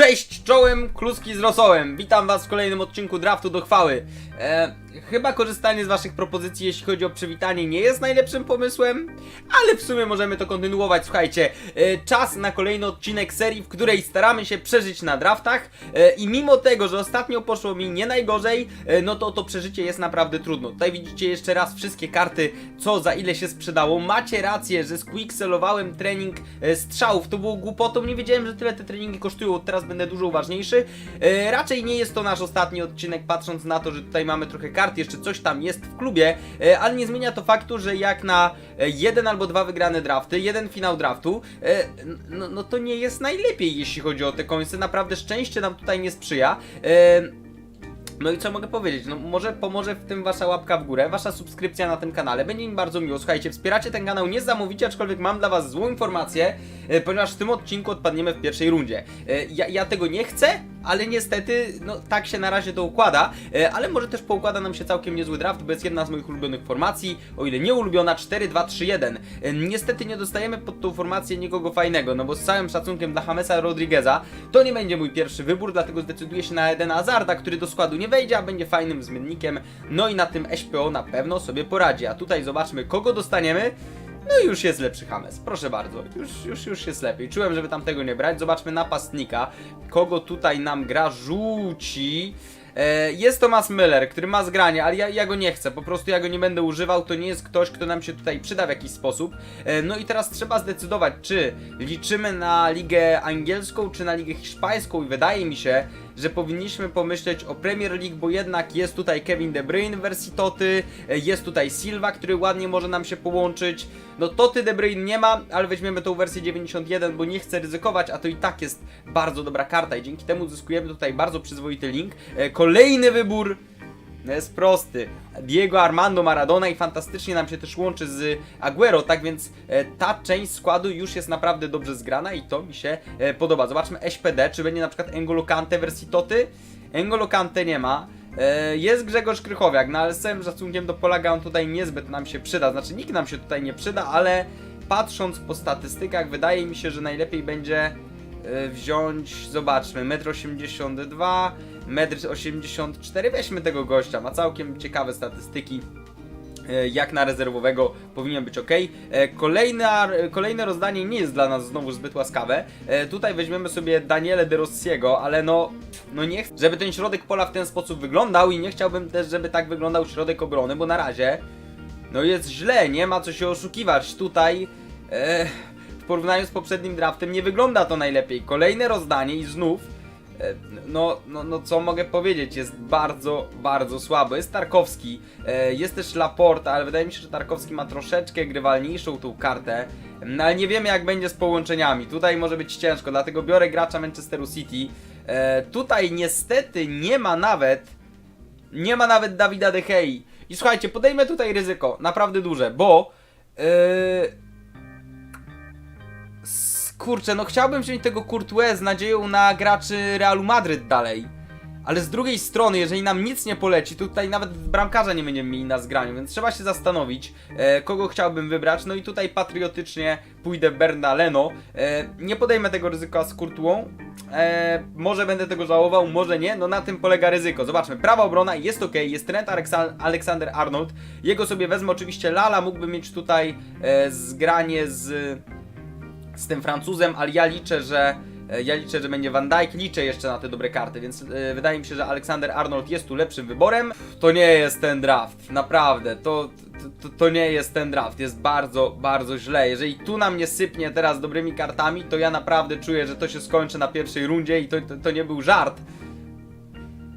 Cześć, czołem, kluski z rosołem. Witam was w kolejnym odcinku Draftu do chwały. E, chyba korzystanie z waszych propozycji, jeśli chodzi o przywitanie, nie jest najlepszym pomysłem, ale w sumie możemy to kontynuować. Słuchajcie, e, czas na kolejny odcinek serii, w której staramy się przeżyć na draftach e, i mimo tego, że ostatnio poszło mi nie najgorzej, e, no to to przeżycie jest naprawdę trudno. Tutaj widzicie jeszcze raz wszystkie karty, co za ile się sprzedało. Macie rację, że squixelowałem trening e, strzałów, to było głupotą, nie wiedziałem, że tyle te treningi kosztują, teraz będę dużo uważniejszy. E, raczej nie jest to nasz ostatni odcinek, patrząc na to, że tutaj mamy trochę kart, jeszcze coś tam jest w klubie, e, ale nie zmienia to faktu, że jak na e, jeden albo dwa wygrane drafty, jeden finał draftu, e, no, no to nie jest najlepiej, jeśli chodzi o te końce, naprawdę szczęście nam tutaj nie sprzyja. E, no i co mogę powiedzieć? No może pomoże w tym wasza łapka w górę, wasza subskrypcja na tym kanale. Będzie mi bardzo miło. Słuchajcie, wspieracie ten kanał niesamowicie, aczkolwiek mam dla was złą informację, e, ponieważ w tym odcinku odpadniemy w pierwszej rundzie. E, Ja, ja tego nie chcę, ale niestety, no tak się na razie to układa, e, ale może też poukłada nam się całkiem niezły draft, bo jest jedna z moich ulubionych formacji, o ile nie ulubiona 4-2-3-1. E, Niestety nie dostajemy pod tą formację nikogo fajnego, no bo z całym szacunkiem dla Jamesa Rodrigueza, to nie będzie mój pierwszy wybór, dlatego zdecyduję się na Edena Hazarda, który do składu nie wejdzie, a będzie fajnym zmiennikiem, no i na tym SPO na pewno sobie poradzi, a tutaj zobaczmy kogo dostaniemy. No i już jest lepszy Hames, proszę bardzo, już, już, już jest lepiej. Czułem, żeby tam tego nie brać. Zobaczmy napastnika, kogo tutaj nam gra rzuci. E, Jest Thomas Müller, który ma zgranie, ale ja, ja go nie chcę, po prostu ja go nie będę używał, to nie jest ktoś, kto nam się tutaj przyda w jakiś sposób. E, No i teraz trzeba zdecydować, czy liczymy na ligę angielską, czy na ligę hiszpańską i wydaje mi się, że powinniśmy pomyśleć o Premier League, bo jednak jest tutaj Kevin De Bruyne w wersji Toty, e, jest tutaj Silva, który ładnie może nam się połączyć. No Toty De Bruyne nie ma, ale weźmiemy tą wersję 91, bo nie chcę ryzykować, a to i tak jest bardzo dobra karta i dzięki temu zyskujemy tutaj bardzo przyzwoity link. E, Kolejny wybór jest prosty. Diego Armando Maradona i fantastycznie nam się też łączy z Aguero, tak więc e, ta część składu już jest naprawdę dobrze zgrana i to mi się e, podoba. Zobaczmy SPD, czy będzie na przykład Engolo Kante wersji Toty? Engolo Kante nie ma. E, jest Grzegorz Krychowiak, no ale z całym szacunkiem do Polaga on tutaj niezbyt nam się przyda. Znaczy nikt nam się tutaj nie przyda, ale patrząc po statystykach wydaje mi się, że najlepiej będzie wziąć, zobaczmy, 1,82 m, 1,84 m, weźmy tego gościa, ma całkiem ciekawe statystyki. E, Jak na rezerwowego powinien być ok. Kolejne, kolejne rozdanie nie jest dla nas znowu zbyt łaskawe. E, Tutaj weźmiemy sobie Daniele De Rossiego, ale no, no nie chcę, żeby ten środek pola w ten sposób wyglądał i nie chciałbym też, żeby tak wyglądał środek obrony, bo na razie no jest źle, nie ma co się oszukiwać. Tutaj e, w porównaniu z poprzednim draftem nie wygląda to najlepiej. Kolejne rozdanie i znów e, no, no, no co mogę powiedzieć, jest bardzo, bardzo słabo. Jest Tarkowski, e, jest też Laporta, ale wydaje mi się, że Tarkowski ma troszeczkę grywalniejszą tą kartę. No ale nie wiemy jak będzie z połączeniami. Tutaj może być ciężko, dlatego biorę gracza Manchesteru City. E, tutaj niestety nie ma nawet nie ma nawet Dawida De Gei. I słuchajcie, podejmę tutaj ryzyko, naprawdę duże, bo yy... kurczę, no chciałbym wziąć tego Courtois z nadzieją na graczy Realu Madryt dalej. Ale z drugiej strony, jeżeli nam nic nie poleci, to tutaj nawet bramkarza nie będziemy mieli na zgraniu, więc trzeba się zastanowić, e, kogo chciałbym wybrać. No i tutaj patriotycznie pójdę w Bernaleno. E, nie podejmę tego ryzyka z Courtois. E, może będę tego żałował, może nie. No na tym polega ryzyko. Zobaczmy, prawa obrona jest ok, jest Trent Aleksa- Alexander Arnold. Jego sobie wezmę oczywiście Lala, mógłby mieć tutaj e, zgranie z z tym Francuzem, ale ja liczę, że e, ja liczę, że będzie Van Dijk, liczę jeszcze na te dobre karty, więc e, wydaje mi się, że Alexander Arnold jest tu lepszym wyborem. To nie jest ten draft, naprawdę, to, to, to nie jest ten draft, jest bardzo, bardzo źle. Jeżeli tu nam nie sypnie teraz dobrymi kartami, to ja naprawdę czuję, że to się skończy na pierwszej rundzie i to, to, to nie był żart.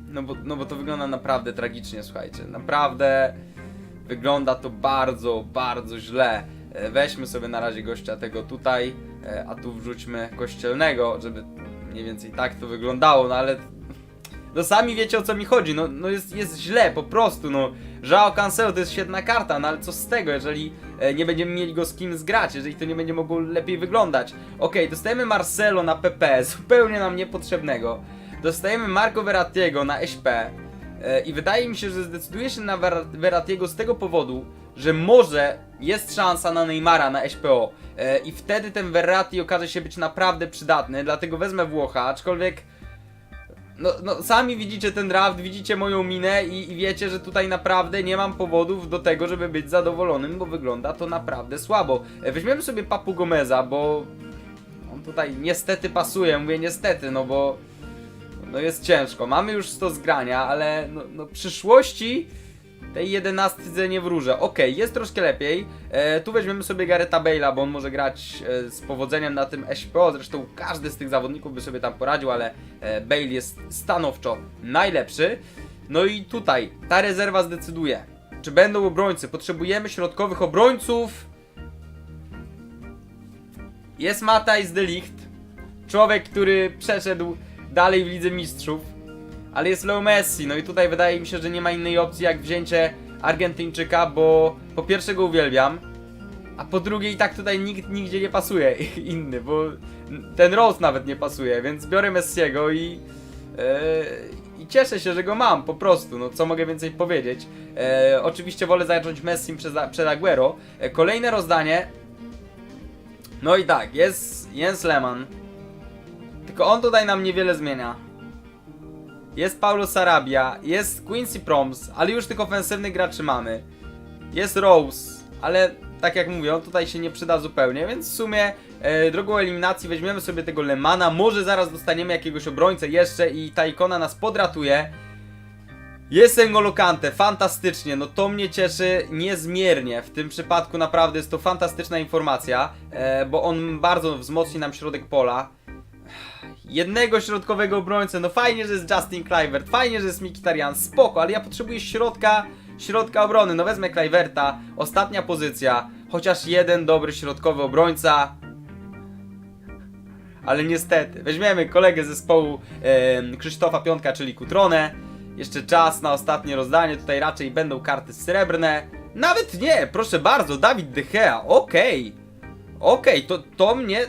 No bo, no bo to wygląda naprawdę tragicznie, słuchajcie, naprawdę wygląda to bardzo, bardzo źle. E, Weźmy sobie na razie gościa tego tutaj, e, a tu wrzućmy kościelnego, żeby mniej więcej tak to wyglądało, no ale no sami wiecie o co mi chodzi, no, no jest, jest źle po prostu, no Joao Cancelo to jest świetna karta, no ale co z tego, jeżeli e, nie będziemy mieli go z kim zgrać, jeżeli to nie będzie mogło lepiej wyglądać. Okej, dostajemy Marcelo na PP, zupełnie nam niepotrzebnego. Dostajemy Marco Verrattiego na SP, I wydaje mi się, że zdecyduje się na Ver- Verrattiego z tego powodu, że może jest szansa na Neymara na SPO. E, I wtedy ten Verratti okaże się być naprawdę przydatny, dlatego wezmę Włocha, aczkolwiek no, no sami widzicie ten draft, widzicie moją minę i, i wiecie, że tutaj naprawdę nie mam powodów do tego, żeby być zadowolonym, bo wygląda to naprawdę słabo. E, Weźmiemy sobie Papu Gomeza, bo on tutaj niestety pasuje, mówię niestety, no bo no jest ciężko. Mamy już 100 zgrania, ale no, no przyszłości tej jedenastce nie wróżę. Okej, jest troszkę lepiej. E, tu weźmiemy sobie Gareta Bale'a, bo on może grać e, z powodzeniem na tym SPO. Zresztą każdy z tych zawodników by sobie tam poradził, ale e, Bale jest stanowczo najlepszy. No i tutaj ta rezerwa zdecyduje. Czy będą obrońcy? Potrzebujemy środkowych obrońców. Jest Matthijs de Ligt. Człowiek, który przeszedł dalej w Lidze Mistrzów. Ale jest Leo Messi, no i tutaj wydaje mi się, że nie ma innej opcji jak wzięcie Argentyńczyka, bo po pierwsze go uwielbiam, a po drugie i tak tutaj nikt nigdzie nie pasuje inny, bo ten Rose nawet nie pasuje, więc biorę Messiego i, e, i cieszę się, że go mam po prostu, no co mogę więcej powiedzieć. E, oczywiście wolę zacząć Messi przed, przed Aguero. E, kolejne rozdanie. No i tak, jest Jens Lehmann. Tylko on tutaj nam niewiele zmienia. Jest Paulo Sarabia, jest Quincy Proms, ale już tych ofensywnych graczy mamy. Jest Rose, ale tak jak mówię, on tutaj się nie przyda zupełnie, więc w sumie e, drogą eliminacji weźmiemy sobie tego Lemana, może zaraz dostaniemy jakiegoś obrońcę jeszcze i ta ikona nas podratuje. Jest N'Golo fantastycznie, no to mnie cieszy niezmiernie. W tym przypadku naprawdę jest to fantastyczna informacja, e, bo on bardzo wzmocni nam środek pola jednego środkowego obrońcę. No fajnie, że jest Justin Kluivert, fajnie, że jest Mkhitaryan, spoko, ale ja potrzebuję środka, środka obrony. No wezmę Kluiverta, ostatnia pozycja, chociaż jeden dobry środkowy obrońca. Ale niestety, weźmiemy kolegę zespołu Krzysztofa Piątka, czyli Kutronę. Jeszcze czas na ostatnie rozdanie, tutaj raczej będą karty srebrne. Nawet nie, proszę bardzo, Dawid De Gea, okej. Okej, to, to mnie,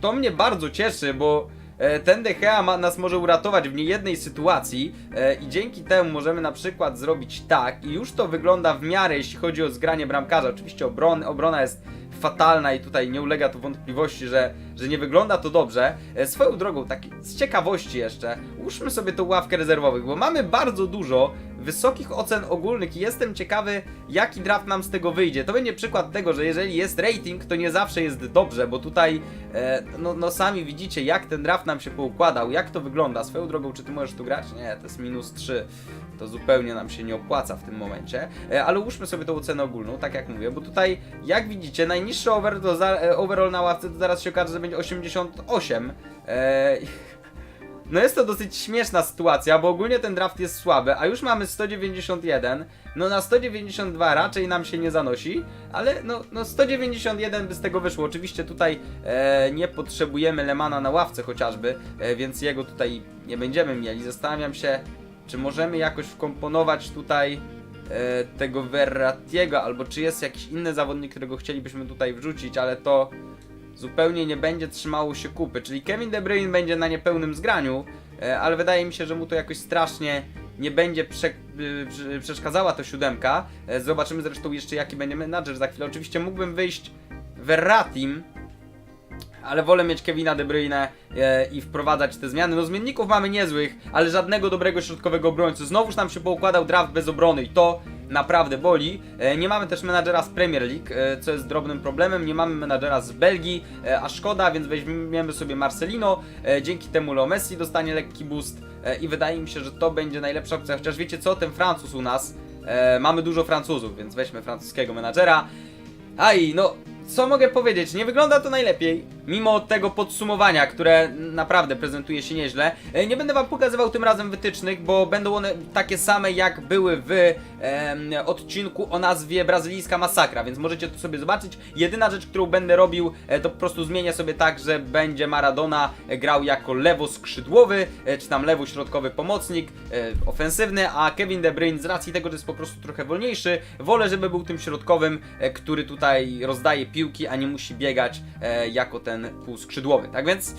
to mnie bardzo cieszy, bo e, ten De ma, nas może uratować w niejednej sytuacji e, i dzięki temu możemy na przykład zrobić tak i już to wygląda w miarę, jeśli chodzi o zgranie bramkarza. Oczywiście obron, obrona jest fatalna i tutaj nie ulega to wątpliwości, że, że nie wygląda to dobrze. E, swoją drogą, tak z ciekawości jeszcze, ułóżmy sobie tą ławkę rezerwowych, bo mamy bardzo dużo wysokich ocen ogólnych i jestem ciekawy, jaki draft nam z tego wyjdzie. To będzie przykład tego, że jeżeli jest rating, to nie zawsze jest dobrze, bo tutaj, e, no, no sami widzicie, jak ten draft nam się poukładał, jak to wygląda. Swoją drogą, czy ty możesz tu grać? Nie, to jest minus 3. To zupełnie nam się nie opłaca w tym momencie. E, ale ułóżmy sobie tą ocenę ogólną, tak jak mówię, bo tutaj, jak widzicie, najniższy over, to za, e, overall na ławce to zaraz się okaże, że będzie 88. E, no jest to dosyć śmieszna sytuacja, bo ogólnie ten draft jest słaby, a już mamy 191. No na 192 raczej nam się nie zanosi, ale no, no 191 by z tego wyszło. Oczywiście tutaj e, nie potrzebujemy Lemana na ławce chociażby, e, więc jego tutaj nie będziemy mieli. Zastanawiam się, czy możemy jakoś wkomponować tutaj e, tego Verratiego, albo czy jest jakiś inny zawodnik, którego chcielibyśmy tutaj wrzucić, ale to zupełnie nie będzie trzymało się kupy. Czyli Kevin De Bruyne będzie na niepełnym zgraniu, e, ale wydaje mi się, że mu to jakoś strasznie nie będzie prze, prze- przeszkadzała to siódemka. E, Zobaczymy zresztą jeszcze jaki będzie menadżer za chwilę. Oczywiście mógłbym wyjść Verratim, ale wolę mieć Kevina De Bruyne e, i wprowadzać te zmiany. No zmienników mamy niezłych, ale żadnego dobrego środkowego obrońcy. Znowuż nam się poukładał draft bez obrony i to naprawdę boli. E, nie mamy też menadżera z Premier League, e, co jest drobnym problemem. Nie mamy menadżera z Belgii, e, a szkoda, więc weźmiemy sobie Marcelino. Dzięki temu Leo Messi dostanie lekki boost i wydaje mi się, że to będzie najlepsza opcja. Chociaż wiecie co, ten Francuz u nas, mamy dużo Francuzów, więc weźmy francuskiego menadżera. Aj, no, co mogę powiedzieć? Nie wygląda to najlepiej, mimo tego podsumowania, które naprawdę prezentuje się nieźle. E, Nie będę wam pokazywał tym razem wytycznych, bo będą one takie same jak były w em, odcinku o nazwie Brazylijska Masakra, więc możecie to sobie zobaczyć. Jedyna rzecz, którą będę robił, e, to po prostu zmienię sobie tak, że będzie Maradona e, grał jako lewo skrzydłowy, e, czy tam lewo środkowy pomocnik, e, ofensywny, a Kevin De Bruyne z racji tego, że jest po prostu trochę wolniejszy, wolę, żeby był tym środkowym, e, który tutaj rozdaje piłki, a nie musi biegać e, jako ten półskrzydłowy. Tak więc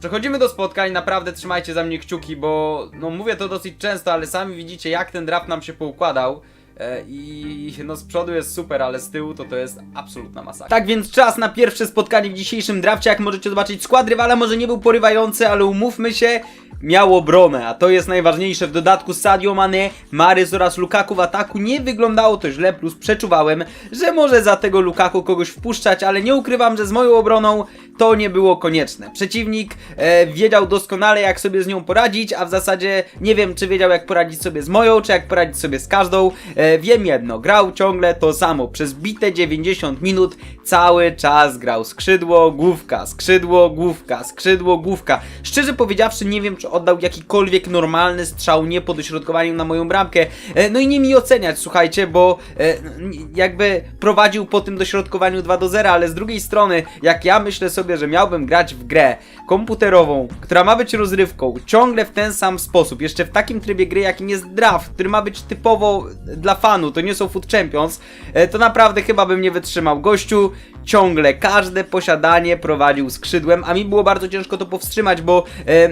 przechodzimy do spotkań, naprawdę trzymajcie za mnie kciuki, bo no mówię to dosyć często, ale sami widzicie jak ten draft nam się poukładał. E, I no z przodu jest super, ale z tyłu to to jest absolutna masakra. Tak więc czas na pierwsze spotkanie w dzisiejszym drafcie. Jak możecie zobaczyć, skład rywala może nie był porywający, ale umówmy się, miał obronę, a to jest najważniejsze. W dodatku Sadio Mane, Marys oraz Lukaku w ataku nie wyglądało to źle, plus przeczuwałem, że może za tego Lukaku kogoś wpuszczać, ale nie ukrywam, że z moją obroną to nie było konieczne. Przeciwnik e, wiedział doskonale jak sobie z nią poradzić, a w zasadzie nie wiem czy wiedział jak poradzić sobie z moją, czy jak poradzić sobie z każdą. E, wiem jedno, grał ciągle to samo. Przez bite 90 minut cały czas grał skrzydło, główka, skrzydło, główka, skrzydło, główka. Szczerze powiedziawszy nie wiem czy oddał jakikolwiek normalny strzał nie po dośrodkowaniu na moją bramkę. E, no i nie mi oceniać, słuchajcie, bo e, jakby prowadził po tym dośrodkowaniu 2 do 0, ale z drugiej strony, jak ja myślę sobie, że miałbym grać w grę komputerową, która ma być rozrywką, ciągle w ten sam sposób, jeszcze w takim trybie gry, jakim jest draft, który ma być typowo dla fanu, to nie są Food Champions, e, to naprawdę chyba bym nie wytrzymał. Gościu ciągle każde posiadanie prowadził skrzydłem, a mi było bardzo ciężko to powstrzymać, bo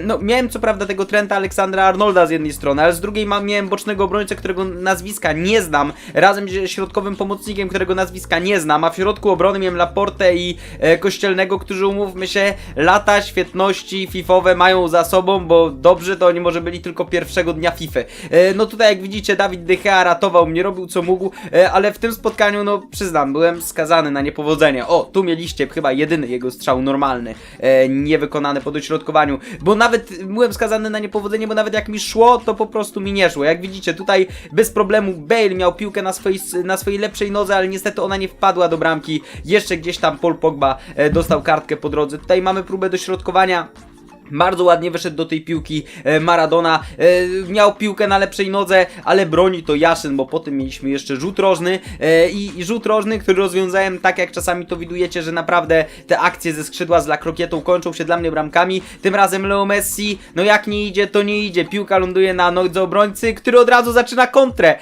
no, miałem co prawda tego Trenta Aleksandra Arnolda z jednej strony, ale z drugiej mam, miałem bocznego obrońcę, którego nazwiska nie znam, razem z środkowym pomocnikiem, którego nazwiska nie znam, a w środku obrony miałem Laportę i e, Kościelnego, którzy umówmy się, lata świetności fifowe mają za sobą, bo dobrze to oni może byli tylko pierwszego dnia FIFA. E, no tutaj jak widzicie Dawid De Gea ratował mnie, robił co mógł, e, ale w tym spotkaniu no przyznam, byłem skazany na niepowodzenie. O, tu mieliście chyba jedyny jego strzał normalny, e, niewykonany po dośrodkowaniu, bo nawet byłem skazany na niepowodzenie, bo nawet jak mi szło, to po prostu mi nie szło. Jak widzicie, tutaj bez problemu Bale miał piłkę na swojej, na swojej lepszej nodze, ale niestety ona nie wpadła do bramki. Jeszcze gdzieś tam Paul Pogba e, dostał kartkę po drodze. Tutaj mamy próbę dośrodkowania. Bardzo ładnie wyszedł do tej piłki e, Maradona. E, miał piłkę na lepszej nodze, ale broni to Jaszyn, bo potem mieliśmy jeszcze rzut rożny e, i, rzut rożny, który rozwiązałem tak jak czasami to widujecie, że naprawdę te akcje ze skrzydła z La Krokietą kończą się dla mnie bramkami. Tym razem Leo Messi, no jak nie idzie, to nie idzie. Piłka ląduje na nodze obrońcy, który od razu zaczyna kontrę,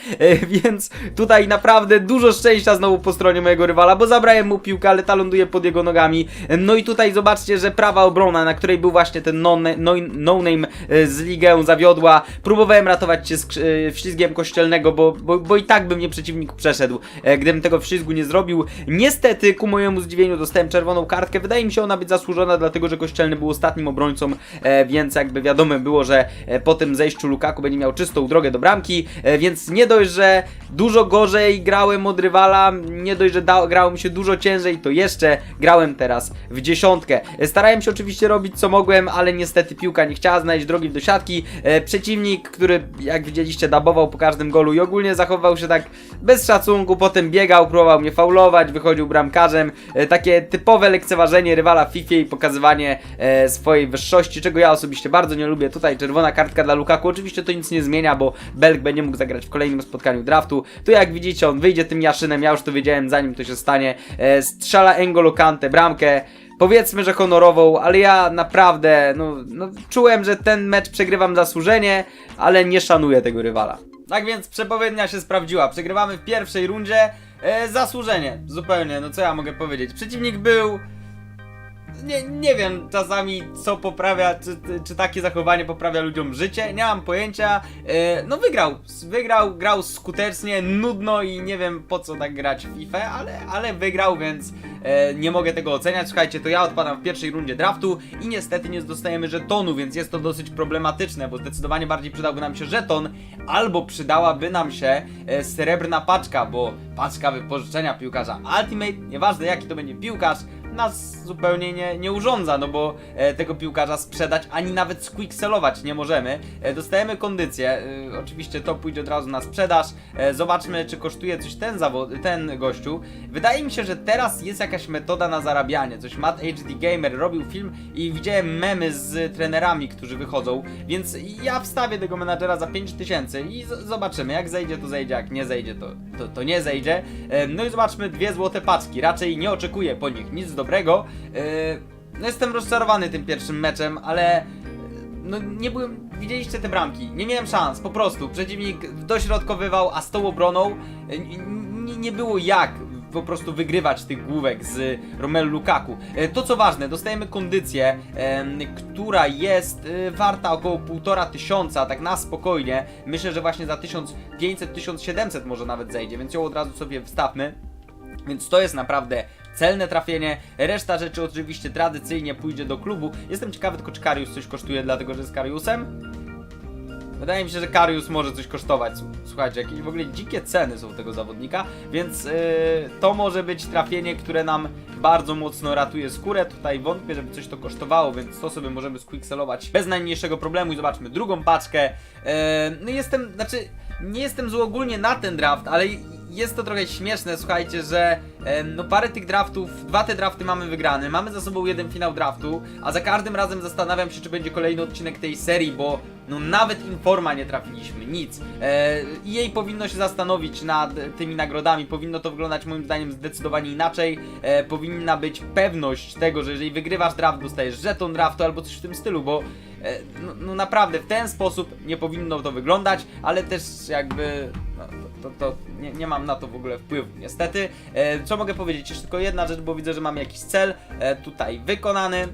więc tutaj naprawdę dużo szczęścia znowu po stronie mojego rywala, bo zabrałem mu piłkę, ale ta ląduje pod jego nogami. No i tutaj zobaczcie, że prawa obrona, na której był właśnie ten no, no, no name e, z ligę zawiodła. Próbowałem ratować się e, wślizgiem kościelnego, bo, bo, bo i tak by mnie przeciwnik przeszedł, e, gdybym tego wślizgu nie zrobił. Niestety, ku mojemu zdziwieniu, dostałem czerwoną kartkę. Wydaje mi się ona być zasłużona, dlatego że kościelny był ostatnim obrońcą, e, więc jakby wiadomo było, że e, po tym zejściu Lukaku będzie miał czystą drogę do bramki, e, więc nie dość, że dużo gorzej grałem od rywala, nie dość, że grało mi się dużo ciężej, to jeszcze grałem teraz w dziesiątkę. E, Starałem się oczywiście robić co mogłem, ale niestety piłka nie chciała znaleźć drogi do siatki. E, przeciwnik, który jak widzieliście dabował po każdym golu i ogólnie zachowywał się tak bez szacunku, potem biegał, próbował mnie faulować, wychodził bramkarzem. E, takie typowe lekceważenie rywala w FIFA i pokazywanie e, swojej wyższości, czego ja osobiście bardzo nie lubię. Tutaj czerwona kartka dla Lukaku, oczywiście to nic nie zmienia, bo Belk będzie mógł zagrać w kolejnym spotkaniu draftu. Tu jak widzicie on wyjdzie tym Jaszynem, ja już to wiedziałem zanim to się stanie. Strzela Engolo Kante bramkę powiedzmy, że honorową, ale ja naprawdę, no, no czułem, że ten mecz przegrywam zasłużenie, ale nie szanuję tego rywala. Tak więc przepowiednia się sprawdziła. Przegrywamy w pierwszej rundzie. E, zasłużenie, zupełnie, no co ja mogę powiedzieć. Przeciwnik był. Nie, nie wiem czasami co poprawia, czy, czy takie zachowanie poprawia ludziom życie, nie mam pojęcia. E, no wygrał, wygrał, grał skutecznie, nudno i nie wiem po co tak grać w FIFA, ale, ale wygrał, więc e, nie mogę tego oceniać. Słuchajcie, to ja odpadam w pierwszej rundzie draftu i niestety nie dostajemy żetonu, więc jest to dosyć problematyczne, bo zdecydowanie bardziej przydałby nam się żeton, albo przydałaby nam się e, srebrna paczka, bo paczka wypożyczenia piłkarza Ultimate, nieważne jaki to będzie piłkarz, nas zupełnie nie, nie urządza, no bo e, tego piłkarza sprzedać ani nawet squickselować nie możemy. E, dostajemy kondycję, e, oczywiście to pójdzie od razu na sprzedaż. E, zobaczmy, czy kosztuje coś ten ten gościu. Wydaje mi się, że teraz jest jakaś metoda na zarabianie. Coś Matt HD Gamer robił film i widziałem memy z trenerami, którzy wychodzą, więc ja wstawię tego menadżera za 5000 i zobaczymy, jak zejdzie to zejdzie, jak nie zejdzie to, to, to nie zejdzie. E, no i zobaczmy dwie złote paczki, raczej nie oczekuję po nich nic dobrego. E, no jestem rozczarowany tym pierwszym meczem, ale e, no nie byłem, widzieliście te bramki, nie miałem szans, po prostu, przeciwnik dośrodkowywał, a z tą obroną nie, nie było jak po prostu wygrywać tych główek z Romelu Lukaku. E, To co ważne, dostajemy kondycję, która jest warta około półtora tysiąca, tak na spokojnie. Myślę, że właśnie za 1500-1700 może nawet zejdzie, więc ją od razu sobie wstawmy. Więc to jest naprawdę celne trafienie. Reszta rzeczy oczywiście tradycyjnie pójdzie do klubu. Jestem ciekawy tylko czy Karius coś kosztuje, dlatego że jest Kariusem. Wydaje mi się, że Karius może coś kosztować. Słu- Słuchajcie, jakieś w ogóle dzikie ceny są tego zawodnika, więc yy, to może być trafienie, które nam bardzo mocno ratuje skórę. Tutaj wątpię, żeby coś to kosztowało, więc to sobie możemy squickselować bez najmniejszego problemu i zobaczmy drugą paczkę. Yy, no jestem, znaczy nie jestem zły ogólnie na ten draft, ale jest to trochę śmieszne, słuchajcie, że em, no parę tych draftów, dwa te drafty mamy wygrane, mamy za sobą jeden finał draftu, a za każdym razem zastanawiam się, czy będzie kolejny odcinek tej serii, bo no nawet Informa nie trafiliśmy, nic. E, jej powinno się zastanowić nad tymi nagrodami, powinno to wyglądać moim zdaniem zdecydowanie inaczej, e, powinna być pewność tego, że jeżeli wygrywasz draft, dostajesz żeton draftu albo coś w tym stylu, bo e, no, no naprawdę w ten sposób nie powinno to wyglądać, ale też jakby no, to, to, nie, nie mam na to w ogóle wpływu niestety. E, co mogę powiedzieć? Jeszcze tylko jedna rzecz, bo widzę, że mamy jakiś cel e, tutaj wykonany.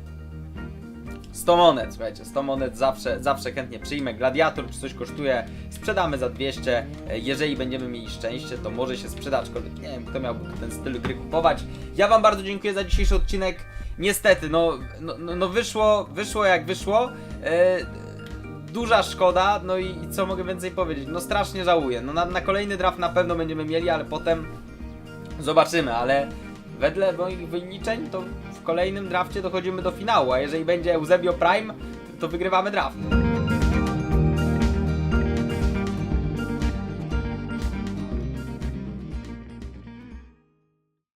100 monet, słuchajcie, 100 monet zawsze, zawsze chętnie przyjmę. Gladiator czy coś kosztuje, sprzedamy za 200. E, Jeżeli będziemy mieli szczęście, to może się sprzeda, aczkolwiek nie wiem, kto miałby ten styl gry kupować. Ja Wam bardzo dziękuję za dzisiejszy odcinek. Niestety, no, no, no, no wyszło, wyszło jak wyszło. E, duża szkoda, no i, i co mogę więcej powiedzieć? No strasznie żałuję. No na, na kolejny draft na pewno będziemy mieli, ale potem zobaczymy, ale wedle moich wyliczeń to w kolejnym drafcie dochodzimy do finału, a jeżeli będzie Eusebio Prime, to wygrywamy draft.